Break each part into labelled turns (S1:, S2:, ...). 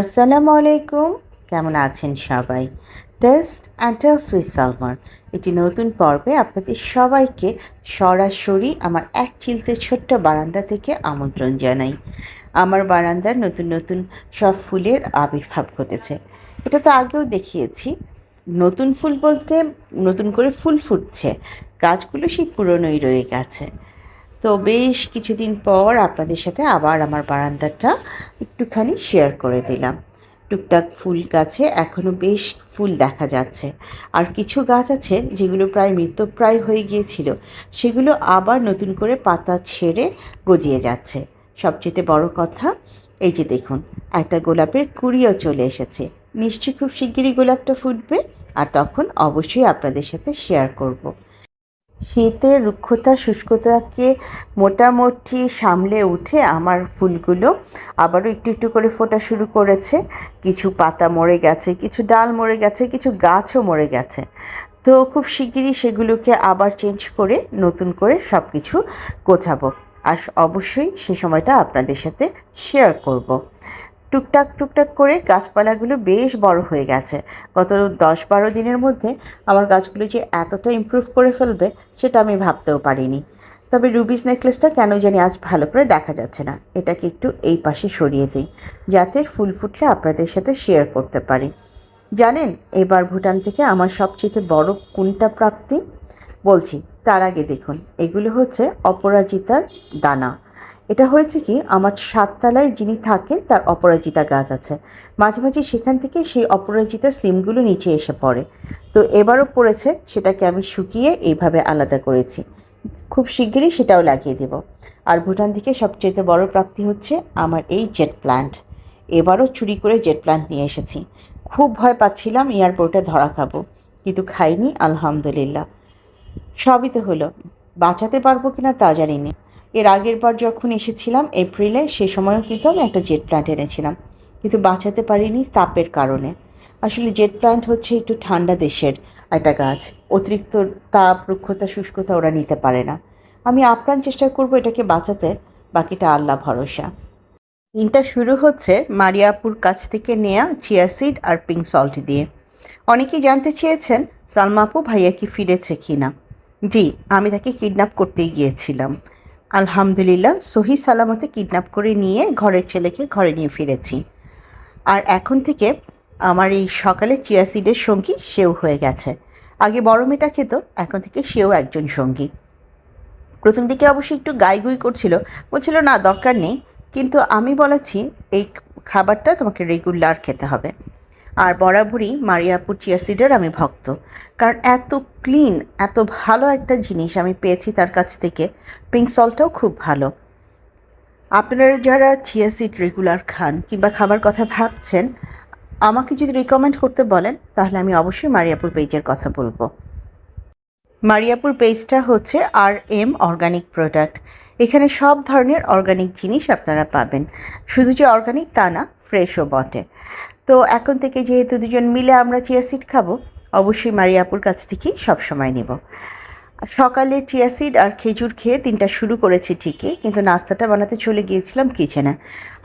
S1: আসসালামু আলাইকুম। কেমন আছেন সবাই? টেস্ট অ্যান্ড টেলস উইথ সালমার এটি নতুন পর্বে আপনাদের সবাইকে সরাসরি আমার এক চিলতে ছোট্ট বারান্দা থেকে আমন্ত্রণ জানাই। আমার বারান্দার নতুন নতুন সব ফুলের আবির্ভাব ঘটেছে। এটা তো আগেও দেখিয়েছি। নতুন ফুল বলতে নতুন করে ফুল ফুটছে। গাছগুলো সেই পুরনোই রয়ে গেছে। তো বেশ কিছুদিন পর আপনাদের সাথে আবার আমার বারান্দাটা একটুখানি শেয়ার করে দিলাম। টুকটাক ফুল গাছে এখনও বেশ ফুল দেখা যাচ্ছে। আর কিছু গাছ আছে যেগুলো প্রায় মৃতপ্রায় হয়ে গিয়েছিল, সেগুলো আবার নতুন করে পাতা ছেড়ে গজিয়ে যাচ্ছে। সবচেয়ে বড় কথা, এই যে দেখুন, একটা গোলাপের কুড়িও চলে এসেছে। নিশ্চয়ই খুব শিগগিরই গোলাপটা ফুটবে, আর তখন অবশ্যই আপনাদের সাথে শেয়ার করব। শীতের রুক্ষতা, শুষ্কতাকে মোটামুটি সামলে উঠে আমার ফুলগুলো আবারও একটু একটু করে ফোটা শুরু করেছে। কিছু পাতা মরে গেছে, কিছু ডাল মরে গেছে, কিছু গাছও মরে গেছে। তো খুব শিগগিরই সেগুলোকে আবার চেঞ্জ করে, নতুন করে সব কিছু গোছাবো। আর অবশ্যই সে সময়টা আপনাদের সাথে শেয়ার করব। টুকটাক টুকটাক করে গাছপালাগুলো বেশ বড় হয়ে গেছে। গত দশ বারো দিনের মধ্যে আমার গাছগুলো যে এতটা ইমপ্রুভ করে ফেলবে সেটা আমি ভাবতেও পারিনি। তবে রুবিস নেকলেসটা কেন জানি আজ ভালো করে দেখা যাচ্ছে না। এটাকে একটু এই পাশে সরিয়ে দিই, যাতে ফুল ফুটলে আপনাদের সাথে শেয়ার করতে পারি। জানেন, এবার ভুটান থেকে আমার সবচেয়ে বড় কোনটা প্রাপ্তি? বলছি, তার আগে দেখুন, এগুলো হচ্ছে অপরাজিতার দানা। এটা হয়েছে কি, আমার সাততলায় যিনি থাকেন তার অপরাজিতা গাছ আছে। মাঝে মাঝে সেখান থেকে সেই অপরাজিতা সিমগুলো নিচে এসে পড়ে। তো এবারও পড়েছে, সেটাকে আমি শুকিয়ে এইভাবে আলাদা করেছি। খুব শিগগিরই সেটাও লাগিয়ে দেব। আর ভুটান থেকে সবচেয়ে বড় প্রাপ্তি হচ্ছে আমার এই জেট প্ল্যান্ট এবারও চুরি করে জেট প্ল্যান্ট নিয়ে এসেছি। খুব ভয় পাচ্ছিলাম এয়ারপোর্টে ধরা খাব, কিন্তু খাইনি, আলহামদুলিল্লাহ। সবই তো হলো। বাঁচাতে পারব কিনা তা জানি না এর আগের বার যখন এসেছিলাম এপ্রিলে, সে সময়ও কিন্তু আমি একটা জেট প্ল্যান্ট এনেছিলাম। কিন্তু বাঁচাতে পারিনি তাপের কারণে। আসলে জেট প্ল্যান্ট হচ্ছে একটু ঠান্ডা দেশের একটা গাছ। অতিরিক্ত তাপ, রুক্ষতা, শুষ্কতা ওরা নিতে পারে না। আমি আপ্রাণ চেষ্টা করব এটাকে বাঁচাতে, বাকিটা আল্লাহ ভরসা। দিনটা শুরু হচ্ছে মারিয়াপুর কাছ থেকে নেয়া চিয়া সিড আর পিঙ্ক সল্ট দিয়ে। অনেকেই জানতে চেয়েছেন সালমাপু ভাইয়া কি ফিরেছে কি না জি, আমি তাকে কিডন্যাপ করতেই গিয়েছিলাম। আলহামদুলিল্লাহ, সহি সালামতে কিডন্যাপ করে নিয়ে ঘরের ছেলেকে ঘরে নিয়ে ফিরেছি। আর এখন থেকে আমার এই সকালে চিয়া সিডের সঙ্গী সেও হয়ে গেছে। আগে বড় মেয়েটা খেত, এখন থেকে সেও একজন সঙ্গী। প্রথম দিকে অবশ্যই একটু গাইগুই করছিল, বলছিল, না, দরকার নেই। কিন্তু আমি বলেছি, এই খাবারটা তোমাকে রেগুলার খেতে হবে। আর বরাবরই মারিয়াপুর চিয়াসিডের আমি ভক্ত। কারণ এত ক্লিন, এত ভালো একটা জিনিস আমি পেয়েছি তার কাছ থেকে। পিঙ্ক সল্টটাও খুব ভালো। আপনারা যারা চিয়াসিড রেগুলার খান কিংবা খাবার কথা ভাবছেন, আমাকে যদি রিকমেন্ড করতে বলেন, তাহলে আমি অবশ্যই মারিয়াপুর পেজের কথা বলব। মারিয়াপুর পেজটা হচ্ছে আর এম অর্গানিক প্রোডাক্ট। এখানে সব ধরনের অর্গানিক জিনিস আপনারা পাবেন। শুধু যে অর্গানিক তা না, ফ্রেশও বটে। তো এখন থেকে যেহেতু দুজন মিলে আমরা চিয়া সিড খাব, অবশ্যই মারিয়াপুর কাছ থেকেই সবসময় নেব। সকালে চিয়া সিড আর খেজুর খেয়ে তিনটা শুরু করেছি ঠিকই, কিন্তু নাস্তাটা বানাতে চলে গিয়েছিলাম কিচেনে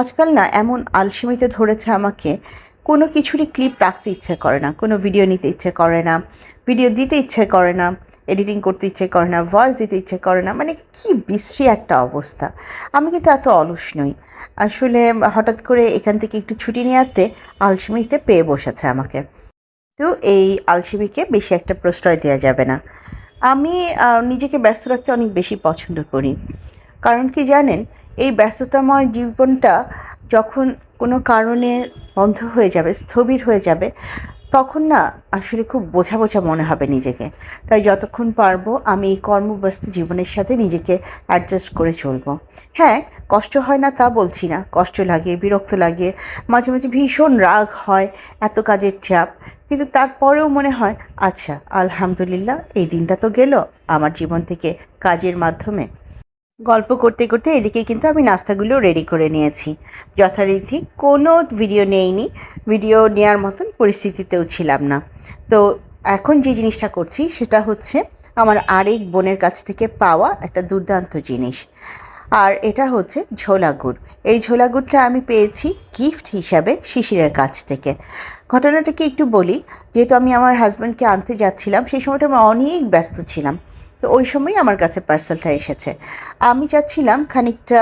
S1: আজকাল না এমন আলসেমিতে ধরেছে আমাকে, কোনো কিছুরই ক্লিপ রাখতে ইচ্ছে করে না, কোনো ভিডিও নিতে ইচ্ছে করে না ভিডিও দিতে ইচ্ছে করে না। এডিটিং করতে ইচ্ছে করে না ভয়েস দিতে ইচ্ছে করে না মানে কি বিশ্রী একটা অবস্থা। আমি কিন্তু এত অলস নই। আসলে হঠাৎ করে এখান থেকে একটু ছুটি আনতে আলসেমিতে পেয়ে বসেছে আমাকে। তো এই আলসেমিকে বেশি একটা প্রশ্রয় দেওয়া যাবে না। আমি নিজেকে ব্যস্ত রাখতে অনেক বেশি পছন্দ করি। কারণ কি জানেন, এই ব্যস্ততাময় জীবনটা যখন কোনো কারণে বন্ধ হয়ে যাবে, স্থবির হয়ে যাবে তখন না আসলে খুব বোঝা বোঝা মনে হবে নিজেকে। তাই যতক্ষণ পারব আমি এই কর্মব্যস্ত জীবনের সাথে নিজেকে অ্যাডজাস্ট করে চলবো। হ্যাঁ কষ্ট হয় না তা বলছি না। কষ্ট লাগে, বিরক্ত লাগে, মাঝে মাঝে ভীষণ রাগ হয়, এত কাজের চাপ। কিন্তু তারপরেও মনে হয় আচ্ছা আলহামদুলিল্লাহ, এই দিনটা তো গেল, আমার জীবন থেকে কাজের মাধ্যমে। গল্প করতে করতে এদিকে কিন্তু আমি নাস্তাগুলো রেডি করে নিয়েছি। যথারীতি কোনো ভিডিও নেইনি ভিডিও নেওয়ার মতন পরিস্থিতিতেও ছিলাম না। তো এখন যে জিনিসটা করছি সেটা হচ্ছে আমার আরেক বোনের কাছ থেকে পাওয়া একটা দুর্দান্ত জিনিস। আর এটা হচ্ছে ঝোলা গুড়। এই ঝোলা গুড়টা আমি পেয়েছি গিফট হিসাবে শিশিরের কাছ থেকে। ঘটনাটাকে একটু বলি, যেহেতু আমি আমার হাজব্যান্ডকে আনতে যাচ্ছিলাম, সেই সময়টা আমি অনেক ব্যস্ত ছিলাম। তো ওই সময়ই আমার কাছে পার্সেলটা এসেছে। আমি চাচ্ছিলাম খানিকটা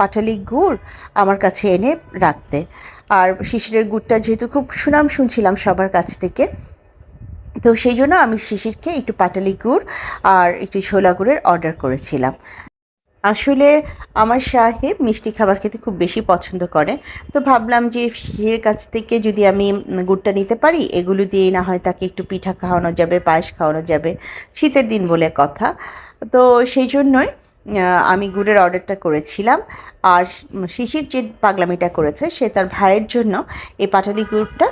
S1: পাটালি গুড় আমার কাছে এনে রাখতে। আর শিশিরের গুড়টা যেহেতু খুব সুনাম শুনছিলাম সবার কাছ থেকে, তো সেই জন্য আমি শিশিরকে একটু পাটালি গুড় আর একটু ছোলা গুড়ের অর্ডার করেছিলাম। আসলে আমার সাহেব মিষ্টি খাবার খেতে খুব বেশি পছন্দ করে। তো ভাবলাম যে সে কাছ থেকে যদি আমি গুড়টা নিতে পারি, এগুলো দিয়ে না হয় তাকে একটু পিঠা খাওয়ানো যাবে, পায়েস খাওয়ানো যাবে। শীতের দিন বলে কথা। তো সেই জন্যই আমি গুড়ের অর্ডারটা করেছিলাম। আর শিশির যে পাগলামিটা করেছে, সে তার ভাইয়ের জন্য এই পাটালি গুড়টা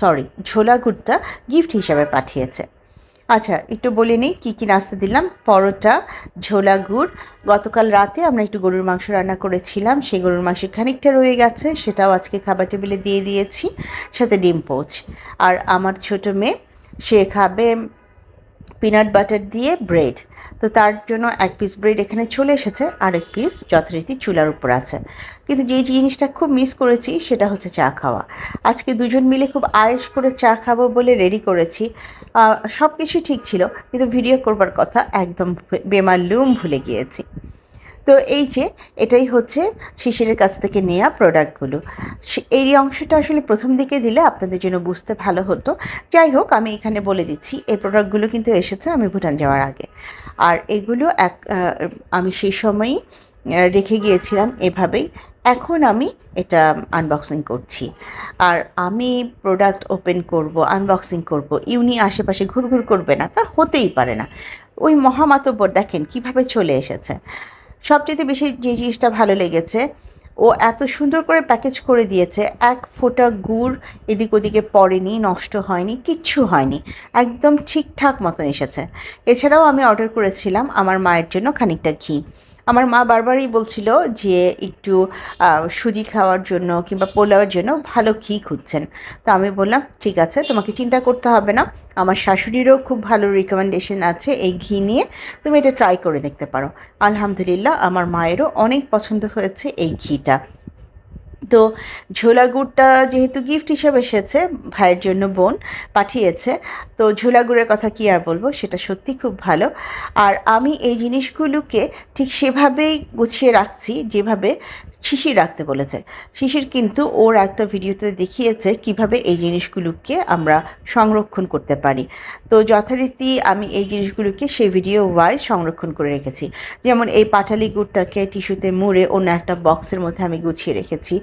S1: সরি ঝোলা গুড়টা গিফট হিসাবে পাঠিয়েছে। আচ্ছা একটু বলে নিই কী কী নাস্তা দিলাম? পরোটা, ঝোলা গুড়। গতকাল রাতে আমরা একটু গরুর মাংস রান্না করেছিলাম। সেই গরুর মাংস খানিকটা রয়ে গেছে। সেটাও আজকে খাবার টেবিলে দিয়ে দিয়েছি। সাথে ডিম পোচ। আর আমার ছোট মেয়ে, সে খাবে পিনাট বাটার দিয়ে ব্রেড তো তার জন্য এক পিস ব্রেড এখানে চলে এসেছে, আরেক পিস যথারীতি চুলার উপর আছে। কিন্তু যেই জিনিসটা খুব মিস করেছি সেটা হচ্ছে চা খাওয়া। আজকে দুজন মিলে খুব আয়েস করে চা খাব বলে রেডি করেছি। সব কিছু ঠিক ছিল, কিন্তু ভিডিও করবার কথা একদম বেমালুম ভুলে গিয়েছি। তো এই যে, এটাই হচ্ছে শিশিরের কাছ থেকে নেওয়া প্রোডাক্টগুলো এই অংশটা আসলে প্রথম দিকে দিলে আপনাদের জন্য বুঝতে ভালো হতো। যাই হোক, আমি এখানে বলে দিচ্ছি, এই প্রোডাক্টগুলো কিন্তু এসেছে আমি ভুটান যাওয়ার আগে। আর এগুলো এক আমি সেই সময়ই রেখে গিয়েছিলাম এভাবেই। এখন আমি এটা আনবক্সিং করছি। আর আমি প্রোডাক্ট ওপেন করব আনবক্সিং করব। ইউনি আশেপাশে ঘুরঘুর করবে না, তা হতেই পারে না। ওই মহামাতব্বর দেখেন কীভাবে চলে এসেছে। সবচেয়ে বেশি যে জিনিসটা ভালো লেগেছে, ও এত সুন্দর করে প্যাকেজ করে দিয়েছে, এক ফোঁটা গুড় এদিক ওদিকে পড়েনি, নষ্ট হয়নি, কিচ্ছু হয়নি, একদম ঠিকঠাক মতন এসেছে। এছাড়াও আমি অর্ডার করেছিলাম আমার মায়ের জন্য খানিকটা ঘি। আমার মা বারবারই বলছিল যে একটু সুজি খাওয়ার জন্য কিংবা পোলাওয়ার জন্য ভালো ঘি খুঁজছেন। তো আমি বললাম, ঠিক আছে, তোমাকে চিন্তা করতে হবে না। আমার শাশুড়িরও খুব ভালো রিকমেন্ডেশন আছে এই ঘি নিয়ে। তুমি এটা ট্রাই করে দেখতে পারো। আলহামদুলিল্লাহ, আমার মায়েরও অনেক পছন্দ হয়েছে এই ঘিটা। তো ঝোলা গুড়টা যেহেতু গিফট হিসাবে এসেছে, ভাইয়ের জন্য বোন পাঠিয়েছে, তো ঝোলা গুড়ের কথা কি আর বলব, সেটা সত্যি খুব ভালো। আর আমি এই জিনিসগুলোকে ঠিক সেভাবেই গুছিয়ে রাখছি, যেভাবে শিশির রাখতে বলেছে। শিশির কিন্তু ওর একটা ভিডিওতে দেখিয়েছে কীভাবে এই জিনিসগুলোকে আমরা সংরক্ষণ করতে পারি। তো যথারীতি আমি এই জিনিসগুলোকে সেই ভিডিও ওয়াইজ সংরক্ষণ করে রেখেছি। যেমন এই পাটালি গুড়টাকে টিস্যুতে মুড়ে অন্য একটা বক্সের মধ্যে আমি গুছিয়ে রেখেছি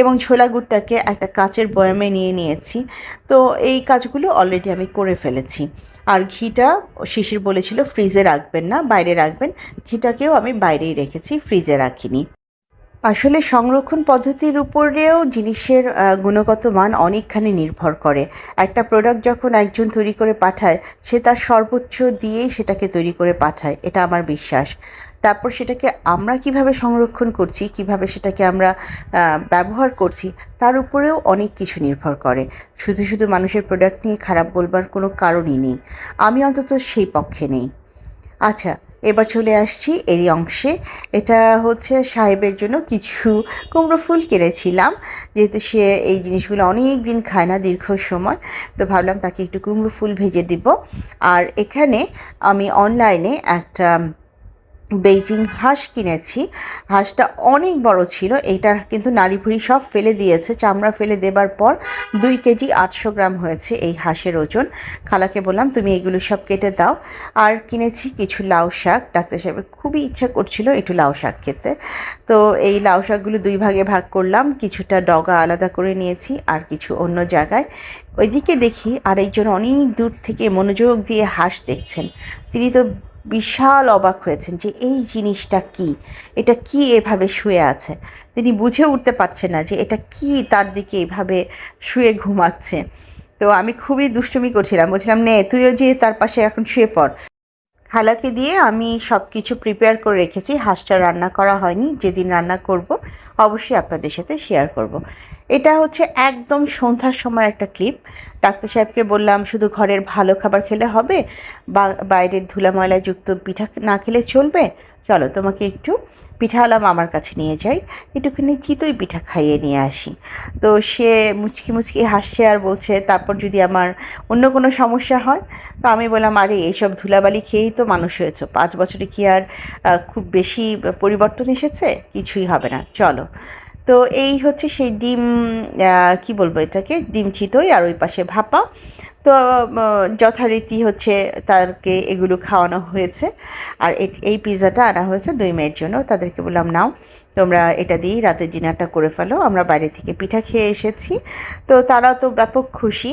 S1: এবং ছোলা গুড়টাকে একটা কাচের বয়ামে নিয়ে নিয়েছি। তো এই কাজগুলো অলরেডি আমি করে ফেলেছি। আর ঘিটা শিশির বলেছিল ফ্রিজে রাখবেন না, বাইরে রাখবেন। ঘিটাকেও আমি বাইরেই রেখেছি ফ্রিজে রাখিনি। আসলে সংরক্ষণ পদ্ধতির উপরেও জিনিসের গুণগত মান অনেকখানি নির্ভর করে। একটা প্রোডাক্ট যখন একজন তৈরি করে পাঠায়, সে তার সর্বোচ্চ দিয়েই সেটাকে তৈরি করে পাঠায়। এটা আমার বিশ্বাস। তারপর সেটাকে আমরা কীভাবে সংরক্ষণ করছি, কীভাবে সেটাকে আমরা ব্যবহার করছি, তার উপরেও অনেক কিছু নির্ভর করে। শুধু শুধু মানুষের প্রোডাক্ট নিয়ে খারাপ বলবার কোনো কারণই নেই। আমি অন্তত সেই পক্ষে নেই। আচ্ছা এবার চলে আসছি এরই অংশে। এটা হচ্ছে সাহেবের জন্য কিছু কুমড়ো ফুল কিনেছিলাম। যেহেতু সে এই জিনিসগুলো অনেক দিন খায় না, দীর্ঘ সময়, তো ভাবলাম তাকে একটু কুমড়ো ফুল ভেজে দিব। আর এখানে আমি অনলাইনে একটা বেইজিং হাঁস কিনেছি। হাঁসটা অনেক বড় ছিল। এইটার কিন্তু নাড়ি ভুড়ি সব ফেলে দিয়েছে। চামড়া ফেলে দেবার পর দুই কেজি আটশো গ্রাম হয়েছে এই হাঁসের ওজন। খালাকে বললাম, তুমি এগুলো সব কেটে দাও। আর কিনেছি কিছু লাউ শাক। ডাক্তার সাহেবের খুবই ইচ্ছা করছিল একটু লাউ শাক খেতে। তো এই লাউ শাকগুলো দুই ভাগে ভাগ করলাম। কিছুটা ডগা আলাদা করে নিয়েছি আর কিছু অন্য জায়গায়। ওইদিকে দেখি আরেকজন অনেক দূর থেকে মনোযোগ দিয়ে হাঁস দেখছেন। তিনি তো বিশাল অবাক হয়েছেন যে এই জিনিসটা কি? এটা কি এভাবে শুয়ে আছে? তিনি বুঝে উঠতে পারছেন না যে এটা কি তার দিকে এভাবে শুয়ে ঘুমাচ্ছে। তো আমি খুবই দুষ্টুমি করছিলাম। বলছিলাম, নে, তুইও যে তার পাশে এখন শুয়ে পড়। খালাকে দিয়ে আমি সব কিছু প্রিপেয়ার করে রেখেছি। হাঁসটা রান্না করা হয়নি, যেদিন রান্না করব, অবশ্যই আপনাদের সাথে শেয়ার করব। এটা হচ্ছে একদম সন্ধ্যার সময় একটা ক্লিপ ডাক্তার সাহেবকে বললাম, শুধু ঘরের ভালো খাবার খেলে হবে? বা, বাইরের ধুলা ময়লাযুক্ত পিঠা না খেলে চলবে? চলো তোমাকে একটু পিঠাওয়ালা মামার কাছে নিয়ে যাই। একটুখানি চিতই পিঠা খাইয়ে নিয়ে আসি। তো সে মুচকি মুচকি হাসছে আর বলছে, তারপর যদি আমার অন্য কোনো সমস্যা হয়? তো আমি বললাম, আরে, এইসব ধুলাবালি খেয়েই তো মানুষ হয়েছে। পাঁচ বছরে কি আর খুব বেশি পরিবর্তন এসেছে? কিছুই হবে না। চলো। তো এই হচ্ছে সেই ডিম কি বলব এটাকে? ডিম চিতই আর ওই পাশে ভাপা। তো যথারীতি হচ্ছে তাদেরকে এগুলো খাওয়ানো হয়েছে। আর এই পিৎজাটা আনা হয়েছে দুই মেয়ের জন্য। তাদেরকে বললাম, নাও, তোমরা এটা দিয়েই রাতের ডিনারটা করে ফেলো। আমরা বাইরে থেকে পিঠা খেয়ে এসেছি। তো তারা তো ব্যাপক খুশি।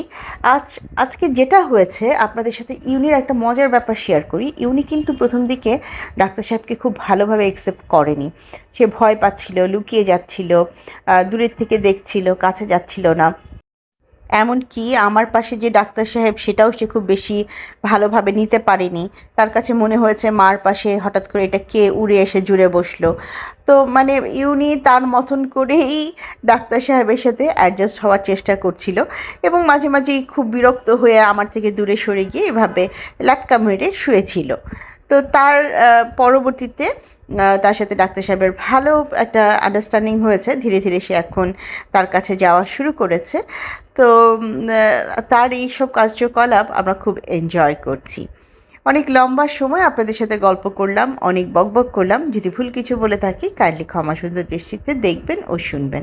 S1: আজ, আজকে যেটা হয়েছে, আপনাদের সাথে ইউনির একটা মজার ব্যাপার শেয়ার করি। ইউনি কিন্তু প্রথম দিকে ডাক্তার সাহেবকে খুব ভালোভাবে অ্যাকসেপ্ট করেনি। সে ভয় পাচ্ছিল, লুকিয়ে যাচ্ছিল দূরের থেকে দেখছিল, কাছে যাচ্ছিল না। এমনকি আমার পাশে যে ডাক্তার সাহেব, সেটাও সে খুব বেশি ভালোভাবে নিতে পারেনি। তার কাছে মনে হয়েছে, মার পাশে হঠাৎ করে এটা কে উড়ে এসে জুড়ে বসল? তো মানে ইউনি তার মতন করেই ডাক্তার সাহেবের সাথে অ্যাডজাস্ট হওয়ার চেষ্টা করছিল এবং মাঝে মাঝেই খুব বিরক্ত হয়ে আমার থেকে দূরে সরে গিয়ে এভাবে লাটকা মেরে শুয়েছিল। তো তার পরবর্তীতে তার সাথে ডাক্তার সাহেবের ভালো একটা আন্ডারস্ট্যান্ডিং হয়েছে। ধীরে ধীরে সে এখন তার কাছে যাওয়া শুরু করেছে। তো তার এই সব কার্যকলাপ আমরা খুব এনজয় করছি। অনেক লম্বা সময় আপনাদের সাথে গল্প করলাম, অনেক বকবক করলাম। যদি ভুল কিছু বলে থাকি, কাইন্ডলি ক্ষমা সুন্দর দৃষ্টিতে দেখবেন ও শুনবেন।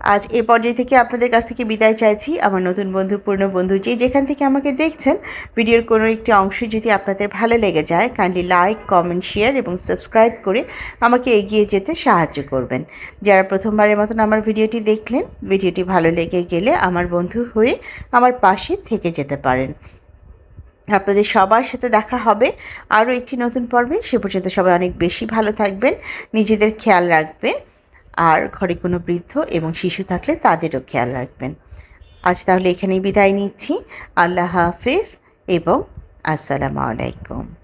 S1: আজ এ পর্যায়ে থেকে আপনাদের কাছ থেকে বিদায় চাইছি। আমার নতুন বন্ধু, পূর্ণ বন্ধু যে যেখান থেকে আমাকে দেখছেন, ভিডিওর কোনো একটি অংশ যদি আপনাদের ভালো লেগে যায় কাইন্ডলি লাইক কমেন্ট শেয়ার এবং সাবস্ক্রাইব করে আমাকে এগিয়ে যেতে সাহায্য করবেন। যারা প্রথমবারের মতন আমার ভিডিওটি দেখলেন, ভিডিওটি ভালো লেগে গেলে আমার বন্ধু হয়ে আমার পাশে থেকে যেতে পারেন। আপনাদের সবার সাথে দেখা হবে আরও একটি নতুন পর্বে। সে পর্যন্ত সবাই অনেক বেশি ভালো থাকবেন, নিজেদের খেয়াল রাখবেন। আর ঘরে কোনো বৃদ্ধ এবং শিশু থাকলে তাদেরও খেয়াল রাখবেন। আজ তাহলে এখানেই বিদায় নিচ্ছি। আল্লাহ হাফেজ এবং আসসালামু আলাইকুম।